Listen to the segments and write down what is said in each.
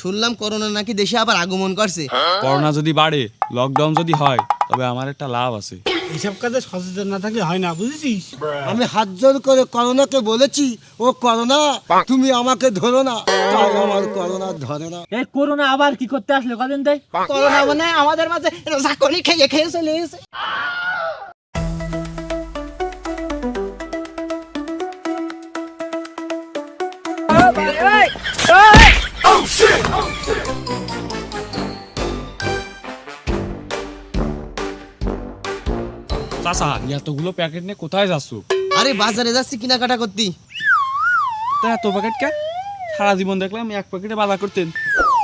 শুনলাম করোনা নাকি দেশে আবার আগমন করছে। করোনা যদি বাড়ে লকডাউন যদি হয় তবে আমার একটা লাভ আছে। এইসব কাজে সচেতন না থাকলে হয় না বুঝেছিস? আমি হাত জোর করে করোনাকে বলেছি ও করোনা তুমি আমাকে ধরো না। আমার করোনা ধরে না। এই করোনা আবার কি করতে আসলো? কদিন তাই করোনা মানে আমাদের মাঝে চাকরি খেয়ে খেয়ে চলে গেছে চাচা এতগুলো প্যাকেট নিয়ে কোথায় যাচ্ছ? আরে বাজারে যাচ্ছি কেনাকাটা করতি। তা এত প্যাকেট কে? সারা জীবন দেখলাম এক প্যাকেটে বাজার করতেন।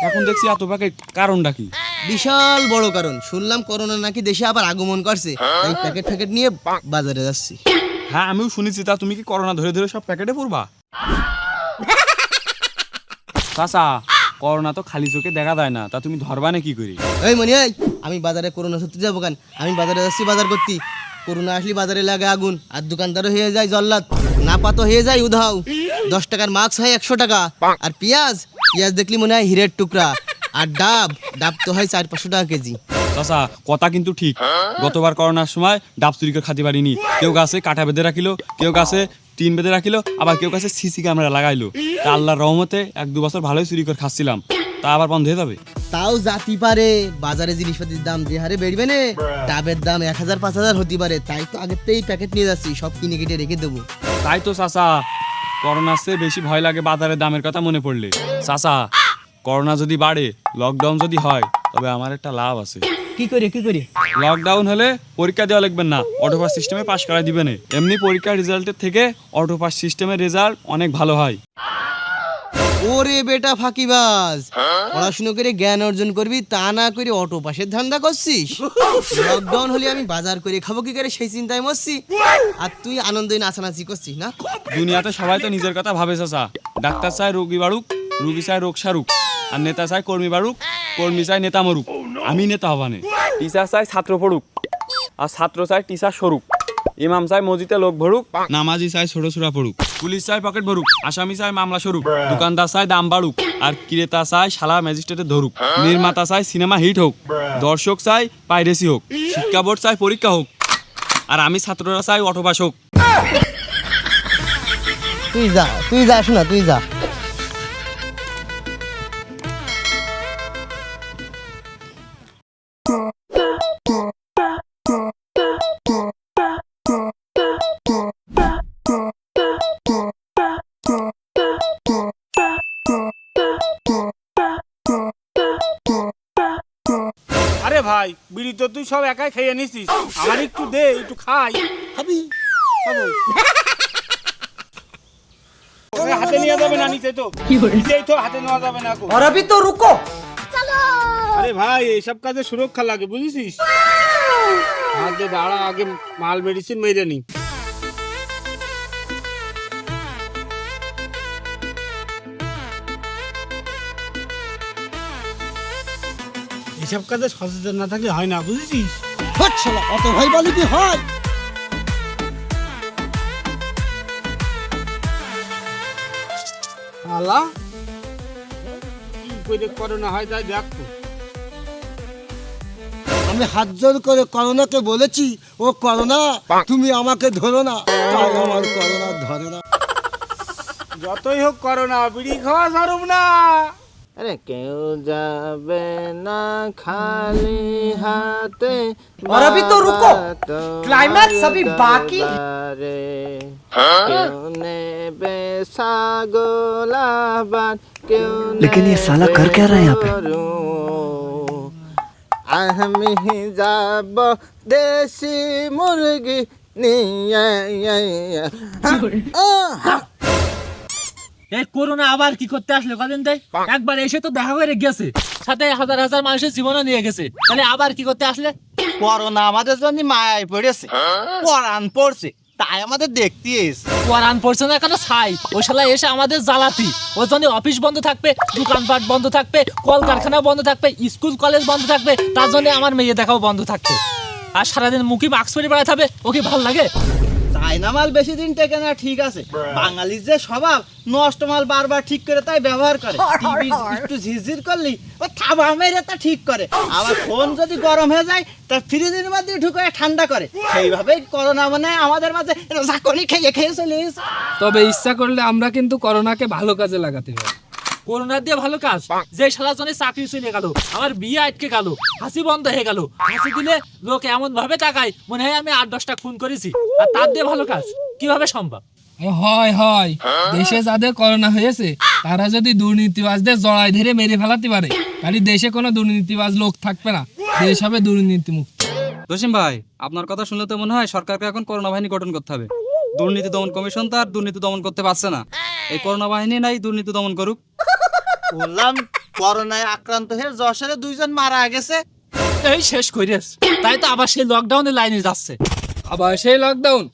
এখন দেখছি এত প্যাকেট কারণটা কি? বিশাল বড় কারণ। শুনলাম করোনা নাকি দেশে আবার আগমন করছে। তাই প্যাকেট প্যাকেট নিয়ে বাজারে যাচ্ছি। হ্যাঁ আমিও শুনেছি তা তুমি কি করোনা ধরে ধরে সব প্যাকেটে পড়বা? চাচা করোনা তো খালি চোখে দেখা যায় না। তা তুমি ধরবা না কি করি? এই মনি আমি বাজারে করোনা সত্যি যাব কেন? আমি বাজারে যাচ্ছি বাজার করতি। করোনা আসলে বাজারে লাগে আগুন, আর দোকানদারও হয়ে যায় জল্লাদ। না পাতো হয়ে যায় উধাও। দশ টাকার মাছ হয় একশো টাকা, আর পেঁয়াজ পেঁয়াজ দেখলি মনে হয় হিরের টুকরা, আর ডাব ডাব তো হয় চার পাঁচশো টাকা কেজি। চাচা, কথা কিন্তু ঠিক। গতবার করোনার সময় ডাব চুরি করে খাতে পারিনি। কেউ গাছে কাটা বেঁধে রাখিলো, কেউ গাছে টিন বেঁধে রাখিলো, আবার কেউ কাছে সিসি ক্যামেরা লাগাইলো। তা আল্লাহর রহমতে এক দু বছর ভালোই চুরি করে খাচ্ছিলাম। তা আবার বন্ধ হয়ে যাবে? তাও জাতি পারে বাজারে জিনিসপাতির দাম যে হারে বেড়বে না ডাবের দাম এক হাজার পাঁচ হাজার হতে পারে। তাই তো আগের থেকেই প্যাকেট নিয়ে যাচ্ছি সব কিনে কেটে রেখে দেবো। তাই তো চাচা করোনার চেয়ে বেশি ভয় লাগে বাজারের দামের কথা মনে পড়লে। চাচা করোনা যদি বাড়ে লকডাউন যদি হয় তবে আমার একটা লাভ আছে। কি করে কি করে? লকডাউন হলে পরীক্ষা দেওয়া লাগবে না অটোপাস সিস্টেমে পাশ করা দিবে না। এমনি পরীক্ষার রেজাল্টের থেকে অটোপাস সিস্টেমের রেজাল্ট অনেক ভালো হয়। ওরে বেটা ফাঁকিবাজ। পড়াশুনো করে জ্ঞান অর্জন করবি তা না করে অটো পাশের ধান্দা করছিস। লকডাউন হলে আমি বাজার করে খাব কি করে? সেই চিন্তায় মরছি। আর তুই আনন্দই নাচানাচি করছিস না? দুনিয়াতে সবাই তো নিজের কথা ভাবে চাচা। ডাক্তার চায় রোগী বাড়ুক রুগী চায় রোগ সারুক। আর নেতা চায় কর্মী বাড়ুক কর্মী চায় নেতা মরুক। আমি নেতা হবানে। টিচার চায় ছাত্র পড়ুক আর ছাত্র চায় টিচার সরুক। ইমাম চায় মসজিদে লোক ভরুক। নামাজি চায় ছোট ছোড়া পড়ুক। পুলিশ চাই পকেট ভরুক, আসামি চাই মামলা সরুক, দোকানদার চাই দাম বাড়ুক, আর ক্রেতা চাই শালা ম্যাজিস্ট্রেটে ধরুক, নির্মাতা চাই সিনেমা হিট হোক, দর্শক চাই পাইরেসি হোক, শিক্ষা বোর্ড চাই পরীক্ষা হোক, আর আমি ছাত্ররা চাই অটোবাস হোক। তুই যা তুই যা, শোনা তুই যা। আরে ভাই বিড়ি তো তুই সব একাই খেয়ে নিছিস। আমার একটু দে একটু খাই। খাবি? হাতে নিয়ে যাবে না নিচে তো। নিচেই তো হাতে নেওয়া যাবে না আর আবি তো রুকো। আরে ভাই এইসব কাজে সুরক্ষা লাগে বুঝেছিস? আগে দাঁড়া আগে মাল মেডিসিন মেরে নি। এইসব কাজে সচেতন না থাকলে হয় না বুঝেছিস? হট শালা, অত ভয় বলে কি হয়? আলা কি করে করোনা হয় তাই দেখ আমি হাত জোর করে করোনাকে বলেছি ও করোনা তুমি আমাকে ধরো না আমার করোনা ধরে না। যতই হোক করোনা বিড়ি খাওয়া ছাড়ুম না। अरे क्यों जाबे ना खाली हाथे और अभी तो रुको। क्लाइमैक्स अभी बाकी। रे क्यों ने बेसा गोलाबान क्यों लेकिन ये साला कर क्या रहा है यहाँ पे আমি যাব দেশি মুরগি নিয়ে এই করোনা আবার কি করতে আসলো কদিন তাই একবার এসে তো দেখা করে গেছে। সাথে হাজার হাজার মানুষের জীবনও নিয়ে গেছে। তাহলে আবার কি করতে আসলে? করোনা আমাদের জন্য মায়ায় পড়েছে। পরাণ পড়ছে। তাই আমাদের দেখতে এসে কোরআন পড়ছে না কেন? ছাই। ওই শালা এসে আমাদের জ্বালাতি। ওই জন্য অফিস বন্ধ থাকবে দোকানপাট বন্ধ থাকবে কলকারখানা বন্ধ থাকবে স্কুল কলেজ বন্ধ থাকবে তার জন্য আমার মেয়ে দেখাও বন্ধ থাকবে আর সারাদিন মুখে মাস্ক পরে বেড়াতে হবে। ও কি ভালো লাগে? চায়না মাল বেশি দিন টেকে না ঠিক আছে। বাঙালির যে স্বভাব নষ্ট মাল বারবার ঠিক করে তাই ব্যবহার করে। টিভি একটু ঝিরঝির করলি ও থাবা মেরে তা ঠিক করে। আবার ফোন যদি গরম হয়ে যায় তা ফ্রিজের মধ্যে ঢুকে ঠান্ডা করে। সেইভাবেই করোনা মানে আমাদের মাঝে ঝাঁকনি খেয়ে খেয়ে চলে তবে ইচ্ছা করলে আমরা কিন্তু করোনাকে ভালো কাজে লাগাতে পারি। করোনা দিয়ে ভালো কাজ। যে শালা জনে চাকরি চলে গেল আমার বিয়ে আটকে গেল হাসি বন্ধ হয়ে গেল। হাসি দিলে লোক এমন ভাবে তাকায় মনে হয় আমি আট দশটা খুন করেছি। আর তার দিয়ে ভালো কাজ কীভাবে সম্ভব? হয় হয়। দেশে যাদের করোনা হয়েছে তারা যদি দুর্নীতিবাজদের জড়াই ধরে মেরে ফেলাতে পারে তাহলে দেশে কোনো দুর্নীতিবাজ লোক থাকবে না। দেশ হবে দুর্নীতি মুক্ত জসিম ভাই আপনার কথা শুনলে তো মনে হয় সরকারকে এখন করোনা বাহিনী গঠন করতে হবে। দুর্নীতি দমন কমিশন তো আর দুর্নীতি দমন করতে পারছে না। এই করোনা বাহিনী নাই দুর্নীতি দমন করুক। বললাম করোনায় আক্রান্ত হয়ে যশোরে দুইজন মারা গেছে। এই শেষ করিস তাই তো আবার সেই লকডাউনের লাইনে যাচ্ছে। আবার সেই লকডাউন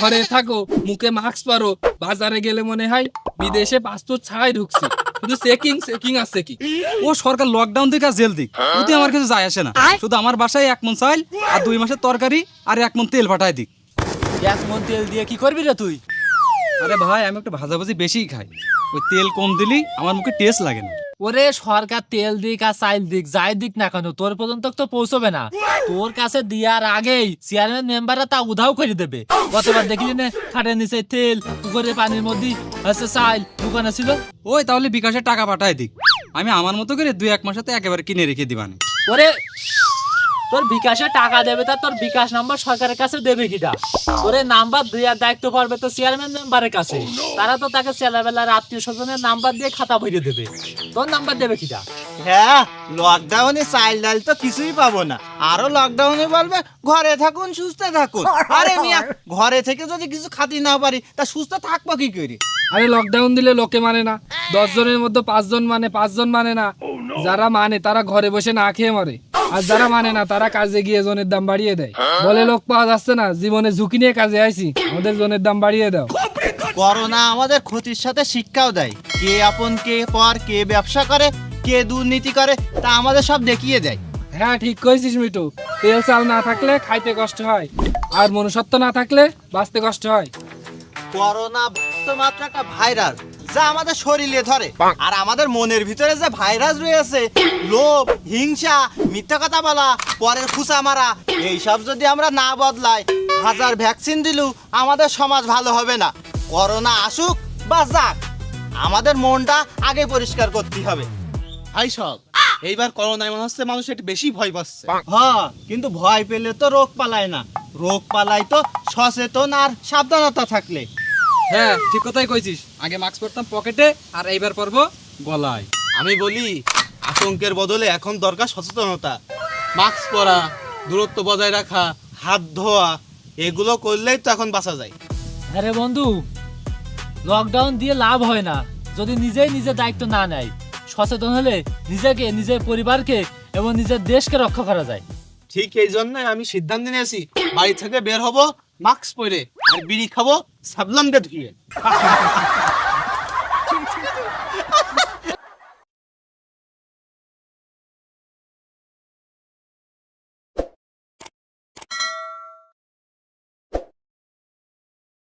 ঘরে থাকো মুখে মাস্ক পরো বাজারে গেলে মনে হয় বিদেশে পাসপোর্ট ছাড়াই ঢুকছি। শুধু চেকিং চেকিং আছে কি? ও সরকার লকডাউন দিক আর জেল দিক ওতে আমার কিছু যায় আসে না। শুধু আমার বাসায় এক মন চাইল আর দুই মাসের তরকারি আর এক মন তেল পাঠায় দিক এক মন তেল দিয়ে কি করবি রে তুই? আরে ভাই আমি একটু ভাজাভাজি বেশিই খাই। ওই তেল কম দিলি আমার মুখে টেস্ট লাগে না। ওরে সরকার তেল দিক আর চাইল দিক যাই দিক না কেন তোর পর্যন্ত তো পৌঁছবে না। তোর কাছে দেওয়ার আগেই চেয়ারম্যান মেম্বাররা তা উধাও করে দেবে। গতবার দেখলি না খাটের নিচে তেল পুকুরে পানির মধ্যে হচ্ছে চাইল দোকানে ছিল। ওই তাহলে বিকাশে টাকা পাঠায় দিক। আমি আমার মতো করে দুই এক মাসেতে একেবারে কিনে রেখে দিবানি। ওরে তোর বিকাশে টাকা দেবে তা তোর বিকাশ নাম্বার সরকারের কাছে দেবে কিটা? তোরে নাম্বার দেওয়ার দায়িত্ব পড়বে তো চেয়ারম্যান মেম্বারের কাছে। তারা তো তাকে ছেলেবেলার আত্মীয় স্বজনের নাম্বার দিয়ে খাতা ভরে দেবে। তোর নাম্বার দেবে কিটা? হ্যাঁ লকডাউনে চাইল ডাল তো কিছুই পাবো না। আরও লকডাউনে বলবে ঘরে থাকুন সুস্থ থাকুন। আরে মিয়া ঘরে থেকে যদি কিছু খাতি না পারি তা সুস্থ থাকব কি করে? আরে লকডাউন দিলে লোকে মানে না। দশ জনের মধ্যে পাঁচজন মানে পাঁচজন মানে না। যারা মানে তারা ঘরে বসে না খেয়ে মরে। আর যারা মানে না তারা কাজে গিয়ে জনের দাম বাড়িয়ে দেয়। বলে লোক পাওয়া যাচ্ছে না জীবনে ঝুঁকি নিয়ে কাজে আইছি আমাদের জনের দাম বাড়িয়ে দাও। করোনা আমাদের ক্ষতির সাথে শিক্ষাও দেয়। কে আপন কে পর কে ব্যবসা করে কে দুর্নীতি করে তা আমাদের সব দেখিয়ে দেয়। হ্যাঁ ঠিক কইছিস মিটু তেল চাল না থাকলে খাইতে কষ্ট হয় আর মনুষ্যত্ব না থাকলে বাঁচতে কষ্ট হয়। করোনা মাত্র একটা ভাইরাস যা আমাদের শরীরে ধরে। আর আমাদের মনের ভিতরে যে ভাইরাস রয়েছে লোভ হিংসা মিথ্যা কথা বলা পরের খুসা মারা এইসব যদি আমরা না বদলাই হাজার ভ্যাকসিন দিলেও আমাদের সমাজ ভালো হবে না। করোনা আসুক বা যাক আমাদের মনটা আগে পরিষ্কার করতে হবে। ভাই সব এইবার করোনায় মনে হচ্ছে মানুষ একটু বেশি ভয় পাচ্ছে। হ্যাঁ কিন্তু ভয় পেলে তো রোগ পালায় না। রোগ পালায় তো সচেতন আর সাবধানতা থাকলে। হ্যাঁ ঠিক কথাই কইছিস। আগে মাস্ক পরতাম পকেটে আর এইবার পরবো গলায়। আমি বলি আতঙ্কের বদলে এখন দরকার সচেতনতা। মাস্ক পরা দূরত্ব বজায় রাখা হাত ধোয়া এগুলো করলেই তো এখন বাঁচা যায়। আরে বন্ধু লকডাউন দিয়ে লাভ হয় না যদি নিজেই নিজের দায়িত্ব না নেয়। সচেতন হলে নিজেকে নিজের পরিবারকে এবং নিজের দেশকে রক্ষা করা যায়। ঠিক এই জন্য আমি সিদ্ধান্ত নিয়েছি বাড়ি থেকে বের হব মাস্ক পরে আর বিড়ি খাব সাবলান দিয়ে ধুয়ে।